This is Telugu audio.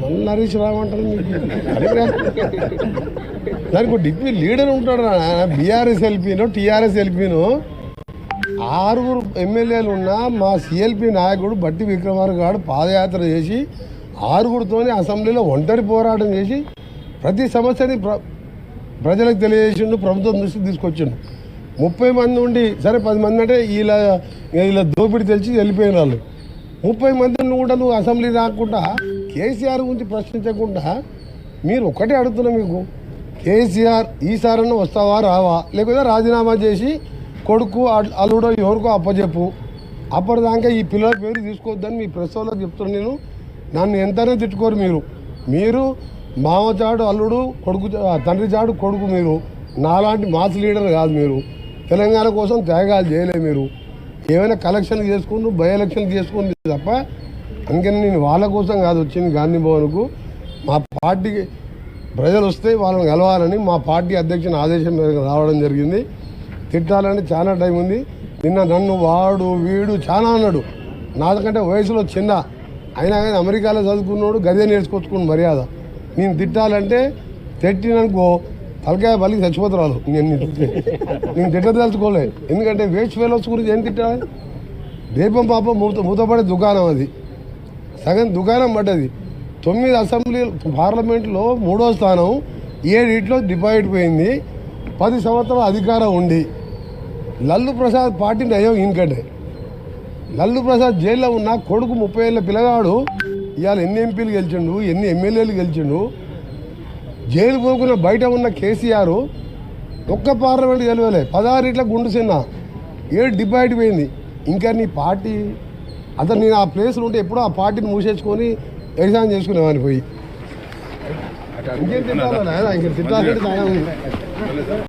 మళ్ళీ హరీష్ రావు అంటారు దానికి ఒక లీడర్ ఉంటాడు బీఆర్ఎస్ ఎల్పీను టీఆర్ఎస్ ఎల్పీను. ఆరుగురు ఎమ్మెల్యేలు ఉన్న మా సిఎల్పి నాయకుడు బట్టి విక్రమార్క గారు పాదయాత్ర చేసి ఆరుగురితోనే అసెంబ్లీలో ఒంటరి పోరాటం చేసి ప్రతి సమస్యని ప్ర ప్రజలకు తెలియజేసిండు ప్రభుత్వం దృష్టికి తీసుకొచ్చిండు. ముప్పై మంది ఉండి సరే పది మంది అంటే వీళ్ళ వీళ్ళ దోపిడీ తెలిసి వెళ్ళిపోయిన వాళ్ళు ముప్పై మందిని కూడా నువ్వు అసెంబ్లీ రాకుండా కేసీఆర్ గురించి ప్రశ్నించకుండా మీరు ఒక్కటే అడుగుతున్నా మీకు. కేసీఆర్ ఈసారన్నా వస్తావా రావా? లేకపోతే రాజీనామా చేసి కొడుకు అల్- అల్లుడో ఎవరికో అప్పచెప్పు అప్పటిదాకా ఈ పిల్లల పేరు తీసుకోవద్దని మీ ప్రెస్ వాళ్ళకి చెప్తున్నాను నేను. నన్ను ఎంతనే తిట్టుకోరు మీరు. మీరు మామ చాడు అల్లుడు కొడుకు తండ్రి చాడు కొడుకు మీరు. నాలాంటి మాస్ లీడర్ కాదు మీరు. తెలంగాణ కోసం త్యాగాలు చేయలే మీరు. ఏమైనా కలెక్షన్ చేసుకుని బై ఎలక్షన్ చేసుకుంది తప్ప అందుకని నేను వాళ్ళ కోసం కాదు వచ్చింది గాంధీ భవన్కు. మా పార్టీకి ప్రజలు వస్తే వాళ్ళని కలవాలని మా పార్టీ అధ్యక్షుని ఆదేశం మేరకు రావడం జరిగింది. తిట్టాలని చాలా టైం ఉంది. నిన్న నన్ను వాడు వీడు చాలా అన్నాడు. నాకంటే వయసులో చిన్న అయినా కానీ అమెరికాలో చదువుకున్నాడు గదే నేర్చుకొచ్చుకుని మర్యాద. నేను తిట్టాలంటే తిట్టిననుకో తలకాయ బలికి చచ్చిపోతురాలు నేను నేను తిట్టదలుచుకోలేదు ఎందుకంటే వేస్ట్ ఫెలోస్ గురించి ఏం తిట్టాలి? దీపం పాపం మూత మూతపడే దుకాణం అది. సగం దుకాణం పడ్డది. తొమ్మిది అసెంబ్లీ పార్లమెంట్లో మూడో స్థానం ఏడిట్లో డిపాజిట్ పోయింది. పది సంవత్సరాల అధికారం ఉండి లల్లు ప్రసాద్ పార్టీని నయం ఈయనకంటే లల్లు ప్రసాద్ జైల్లో ఉన్న కొడుకు ముప్పై ఏళ్ళ పిల్లగాడు ఇవాళ ఎన్ని ఎంపీలు గెలిచిండు ఎన్ని ఎమ్మెల్యేలు గెలిచిండు జైలు పోకుండా బయట ఉన్న కేసీఆర్ ఒక్క పార్లమెంట్ గెలవలే. పదహారు ఇట్ల గుండు చిన్న ఏడు డిపాజిట్ పోయింది. ఇంకా నీ పార్టీ అతను నేను ఆ ప్లేస్లో ఉంటే ఎప్పుడో ఆ పార్టీని మూసేసుకొని ఎగ్జామ్ చేసుకునేవాడిని పోయి. ఇంకేం తిట్టాలి నాయనా? ఇంక తిట్టాలంటే చాలా ఉంది